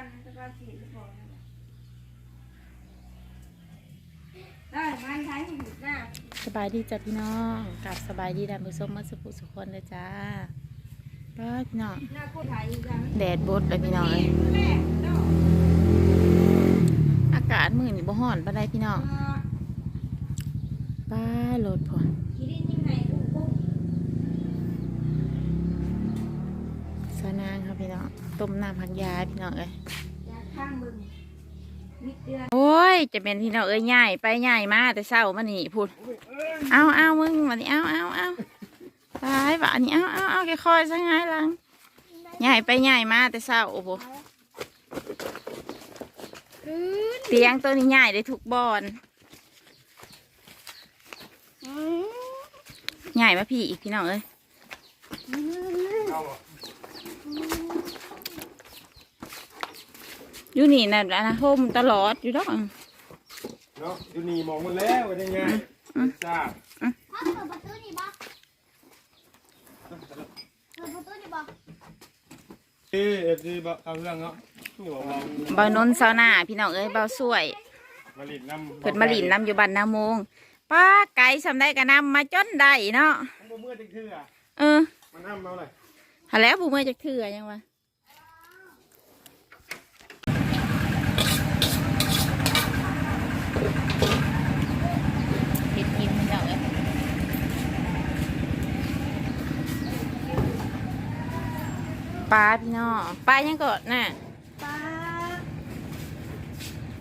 กันตะการสีจะบอกนั่นแหละได้มันใช้หุ่นหน้าสบายดีจ้ะพี่น้องกับสบายดีดานผู้ชมมาสุขสุขคนเลยจ้าก็พี่น้องหน้าผู้ไทยกันแดดบดเลยพี่น้องเอ้ยแม่เนาะอากาศมื้อนี่บ่ฮ้อนปานใดพี่น้องป้าโหลดพอคิด ต้มน้ำผักยาพี่น้องเอ้ยอยากข้างมึงนิดเดียวโอ้ย จะเป็นพี่น้องเอ้ยใหญ่ไปใหญ่มาแต่เช้ามานี่พูดเอาเอามึงมานี่เอาเอาเอาตายบ่านี่เอาเอาเอาค่อยๆซะง่ายลังใหญ่ไปใหญ่มาแต่เช้าโอ้โหเตียงตัวนี้ใหญ่ได้ทุกบอนใหญ่มาพี่อีกพี่น้องเอ้ย อยู่นี่นะนะโฮมตลอดอยู่ดอกเนาะอยู่นี่มองหมดแล้วว่ายังไงจ้าพ่อเปิดประตูนี่บ่เปิดประตูนี่บ่เอเอฟซีบอกเอาเรื่องเนาะนี่บอกว่าเบานนท์ซาวน่าพี่น้องเอ้ยเบาสวยมาลินน้ำเพิ่นมาหลินน้ำอยู่บ้านนาโมงป้าไก่สำได้กะนำมาจนได้เนาะมันบ่เมื่อจังคืออะเออมันน้ำเอาเลยหาแล้วผู้เมื่อจากเถื่อยังวะเห็ดกินพี่น้องเอ้ยปลาพี่น้องปลายังกดน่ะป้า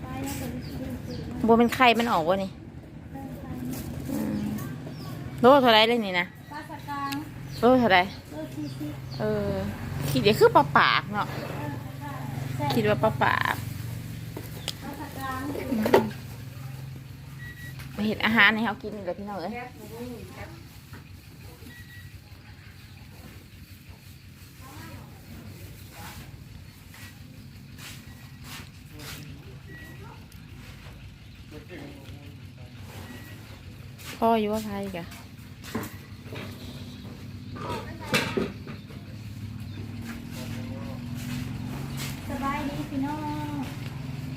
ป้ายังเป็นสีสีบัวเป็นไข่มันออกวะนี่อืมโลเท่าไรเลยนี่นะป้าสกางโลเท่าไรเออซีซีเออคิดเดี๋ยวคือปลาปากเนาะแซ่คิดว่าปลาปากป้าสกางมาเห็นอาหารให้เขากินนี่แหละพี่น้องเอ้ย แซ่บหมูแซ่บ พ่ออยู่ว่าไทยกะสบายดีพี่น้อง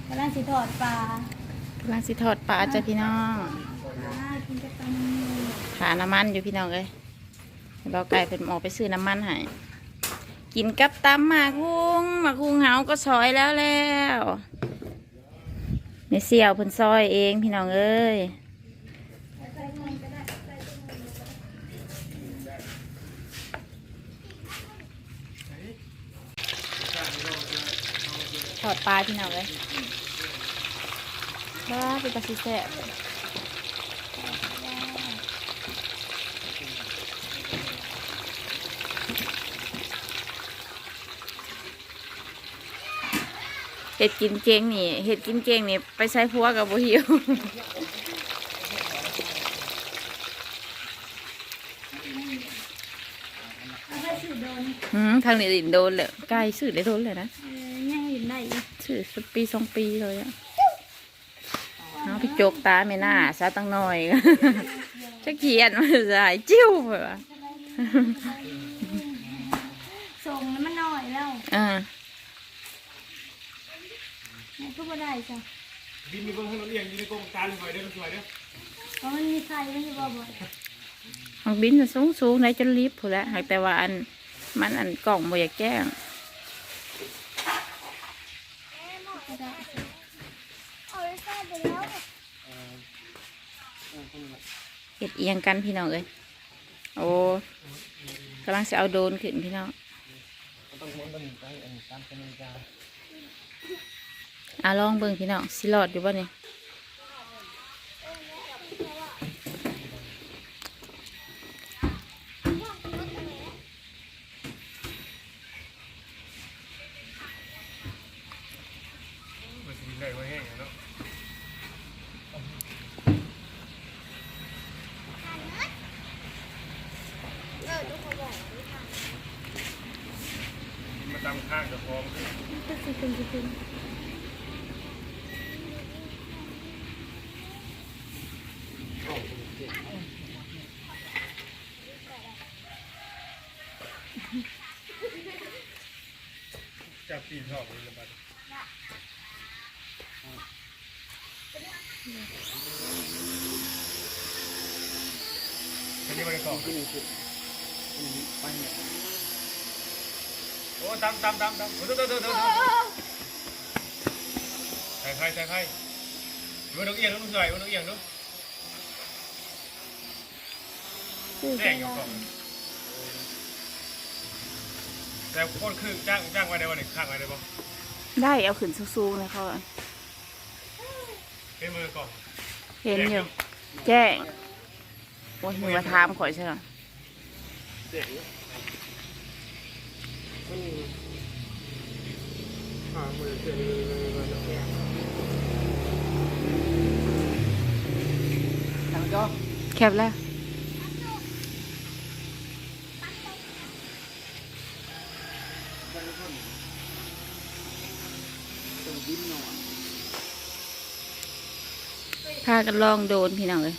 กำลังสิทอดปลากำลังสิทอดปลาจ้ะพี่น้องอ่ากินกับตันหาน้ำมันอยู่พี่น้องเอ้ยเราไก่เป็นหมอไปซื้อน้ำมันให้กินกับตำหมากคุงหมากคุงเฮาก็ซอยแล้วแล้วเมเสี่ยวเพิ่นซอยเองพี่น้องเอ้ย ทอดปลาพี่น้องเอ้ยว้าเป็นตาซิแซ่บเห็ดกินเจงนี่ เห็ดกินเจงนี่ ไปใช้พัวกับบุหิวเอาไปสื่อโดนอืมทางนี้ดินโดนเลยใกล้สื่อได้โดนเลยนะ สื่อสักปีสองปีเลยอะเอาพี่โจกตาไม่น่าซาตั้งหน่อยจะเขียนมาสายจิ้วไปวะส่งแล้วมันน้อยแล้วอ่าแม่ก็บ่ได้จ้ะบินมีเบิ่งให้เราเลี้ยงอยู่ในกรงการสวยเด้อสวยเด้อเพราะมันมีไข่มันจะบ่บ่อยหางบินสูงสูงๆไหนจนลิฟต์พู้นแหล้วหากแต่ว่าอันมันอันกล่องบ่อยากแจ้ง ก็ได้ เอาไปใส่ไปแล้ว เห็ดเอียงกันพี่น้องเอ้ยโอ้กำลังจะเอาโดนขึ้นพี่น้องอะลองเบิ่งพี่น้องสิรอดอยู่บ่เนี่ย มันสิได้ไว้แห้งเนาะมาตามข้างกับพร้อม ก็ สิเป็นจับปีนชอบเลยละบัดเอันนี้บริกรที่นี่อไปเนี่ยโอ้ตามตามตามตามโอ้โหโอ้โหโอ้โหโอ้โห ใครใครใครใครดูนกเอียงดูสวยดูนกเอียงดูซื้อแดใส่งอยู่ลาก่อนแต่คนคือจ้างจ้างไว้ในวันหนึ่งข้างไว้ได้ปะได้เอาขึ้นสูงๆเลยเขาอะเป็นมือก่อนเห็นอยู่แจ้งโอ้ยมึงมาถามข่อยใช่ไหมเด็กอ่ามือเสีย แคบแล้วพากันลองโดนพี่น้องเลยว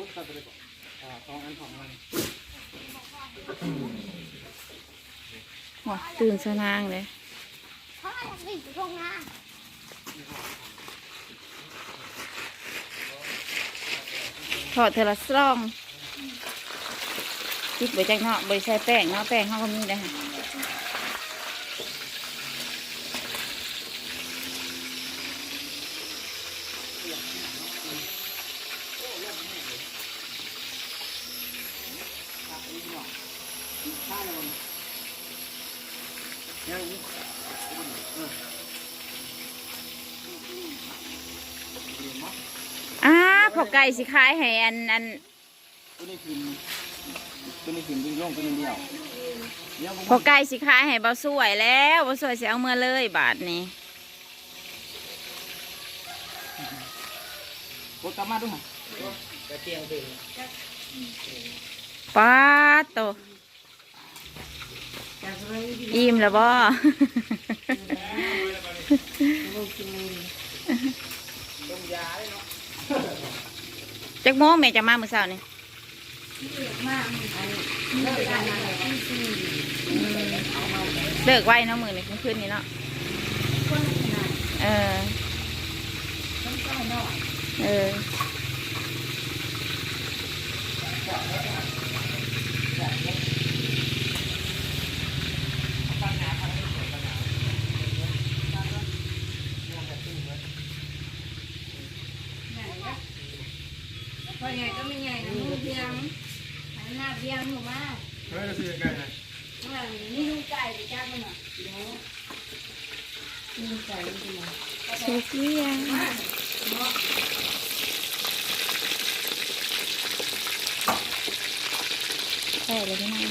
้าตื่นสนางเลยเพราะอะไรถึงอ หดตื่นสนางเลยถอดเทละซองจิกไปจากเนาะใบใช้แป้งเนาะแป้งเขาก็มีได้ค่ะอ้าพอ ไก่สิขายให้อันอันตัวนี้คือตัวนี้คือดึงลงตัวนี้เดียวเดี๋ยวผมพอไก่สิขายให้เบาสวยแล้วเบาสวยสิเอาเมื่อเลยบาทนี้กดกลับมาด้วยป้าดโตอิ่มแล้วบ่ จักโมงแม่จะมาเมื่อเช้านี่เลิกไว้เนาะมือนี่เมื่อคืนนี้เนาะเออเออ พอใหญ่ก็ไม่ใหญ่นะมือเบียง ดียงหนูมาเฮ้ยซื้อกันไงข้างหลังนี่ลูกไก่ไปจ้างมันหน่อยเดี๋ยวลูกไก่จริงๆสุกหรือยังใช่เลยพี่น้อง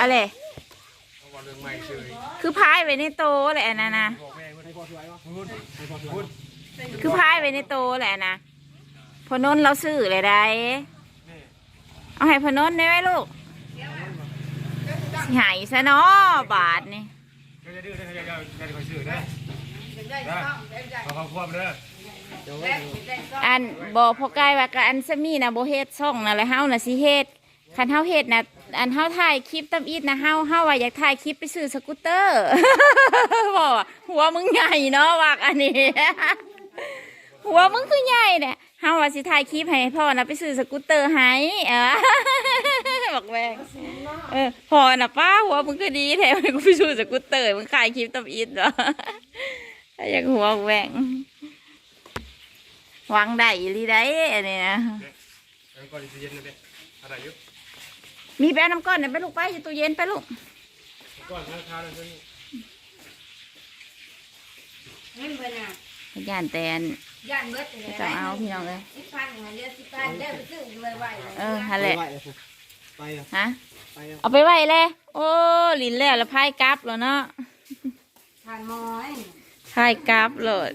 อะไรคือพายไว้ในโตแหละนะนะบอกแม่ให้พ่อช่วยวะ คือพายไว้ในโตแหละนะพนนเราซื้อเลยได้ เอาให้พนนได้ไหมลูกสิหายซะเนาะบาทนี่จะดื้อได้จะจะจะคอยซื้อได้ขอขอบความเด้ออันบอกพอใกล้ว่ากับอันสมีนะโบเฮ็ดซ่องนะแล้วเฮานะสิเฮ็ดคันเฮาเฮ็ดนะอันเฮาถ่ายคลิปตำอีดนะเฮาเฮาว่าอยากถ่ายคลิปไปซื้อสกูตเตอร์บอกว่าหัวมึงใหญ่เนาะวักอันนี้ หัวมึงคือใหญ่เนี่ยเฮาว่าสิถ่ายคลิปให้พ่อนะไปซื้อสกูตเตอร์ให้เออบอกแม่งเออพ่อน่ะป้าหัวมึงคือดีแท้ให้กูไปซื้อสกูตเตอร์มึงขายคลิปตำอีดเหรออยากหัวแหว่งวางได้อีหลีได้อันนี้นะแล้วก็จะเย็นเลยเด้อะไรอยู่มีแป้น้ำก้อนเนี่ยไปลูกไปอยู่ตู้เย็นไปลูกก่อนราคาแล้วซื้อเงินเพิ่นน่ะย่านแตน ย่านเบิดเลยจะเอาพี่น้องเลยสิพันหาเดือนสิพันเด้อไปซื้อไว้ๆเลยเออฮันแหละไปอะฮะไปอะเอาไปไว้เลยโอ้ลินแล้วแล้วพายกลับแล้วเนาะทานมอยพายกลับเลย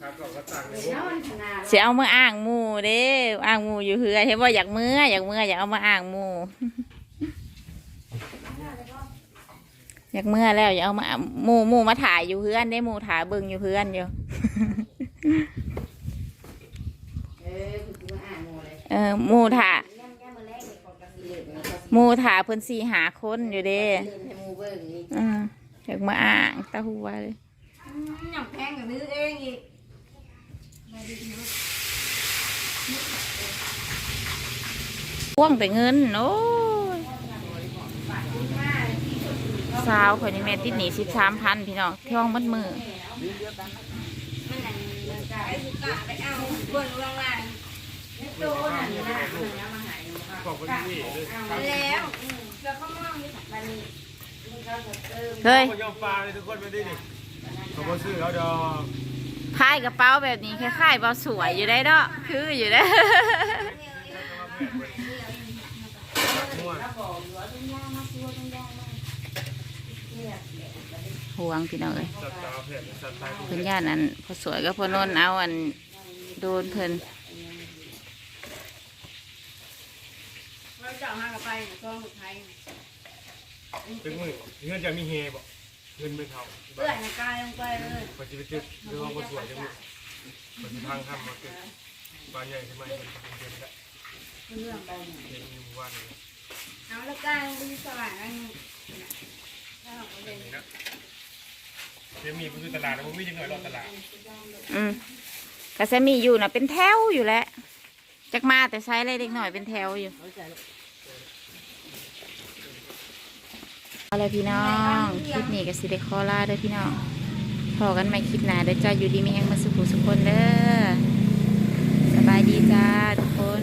ครับก็ก็ต่างเลยแล้วมันขนาดเสียเอามาอ่างหมูเด้อ่างหมูอยู่เฮือเห็นว่าอยากเมื่ออยากเมื่ออยากเอามาอ่างหมูอยากเมื่อแล้วอย่าเอามาหมู่หมู่มาถ่ายอยู่เพื่อนได้หมู่ถ่ายเบิ่งอยู่เพื่อนอยู่ เออคือมาอ่านโมเลยเออหมู่ถ่าย่ำย่ำมาแรกเลยของกระสีเหลืองแล้วก็หมู่ถ่าเพิ่นสี่หาคนอยู่เด้เล่นให้มูเบิ้งนี่อืมอยากมาอ่างตาหัวเลยหนังแพงกับนื้อเองอีกพ่วงแต่เงินโอ้ยสาวคนนี้แม่ติดหนีสิบสามพันพี่น้องท่องมัดมือมันนั่นมันกะ ไอ้บุกะไปเอาเบิ้งลงล่างนี่โตนั่นนะมาหายขอบคุณพี่เลยแล้วเพื่อเขามองนี่บันนี้เฮ้ยเขายอมปลาเลยทุกคนไปดินี่เขอบคุณซื้อเขาดอกพายกระเป๋าแบบนี้คล้ายๆเบาสวยอยู่ได้เนาะคืออยู่ได้ ม่วน ห่วงพี่น้องเลยสัตว์ตาเผ็ดสัตว์ตายเพิ่นย่านนั้นพอสวยก็พอนนท์เอาอันโดนเพิ่นเราจะเอามากระไปเนี่ยกองสุดท้ายถึงมือเงินจะมีเฮบ่เงินไม่เขาเปื่อยในกายลงไปเลยปัจจุบันเรื่องของคนสวยจังเลยปัจจุบันทำมาเกิดบ้านใหญ่ทำไมเป็นเดือนละเรื่องไปเดือนหนึ่งวันเลยเอาแล้วกายลงไปที่สว่างนั่นถ้าเราไปเลยนี่นะ เดี๋ยวมีไปคือตลาดแล้วผมไม่ยังหน่อยรอตลาดอืมกระแสมีอยู่นะเป็นแถวอยู่แหล้วจักมาแต่ใช้อะไรเด็กหน่อยเป็นแถวอยู่เอาเลยพี่น้องคลิปนี้ก็สิได้ขอลาเด้อพี่น้องพอกันใหม่คลิปหน้าเด้อจ้าอยู่ดีมีแหงมาสุขสุขคนเด้อสบายดีจ้าทุกคน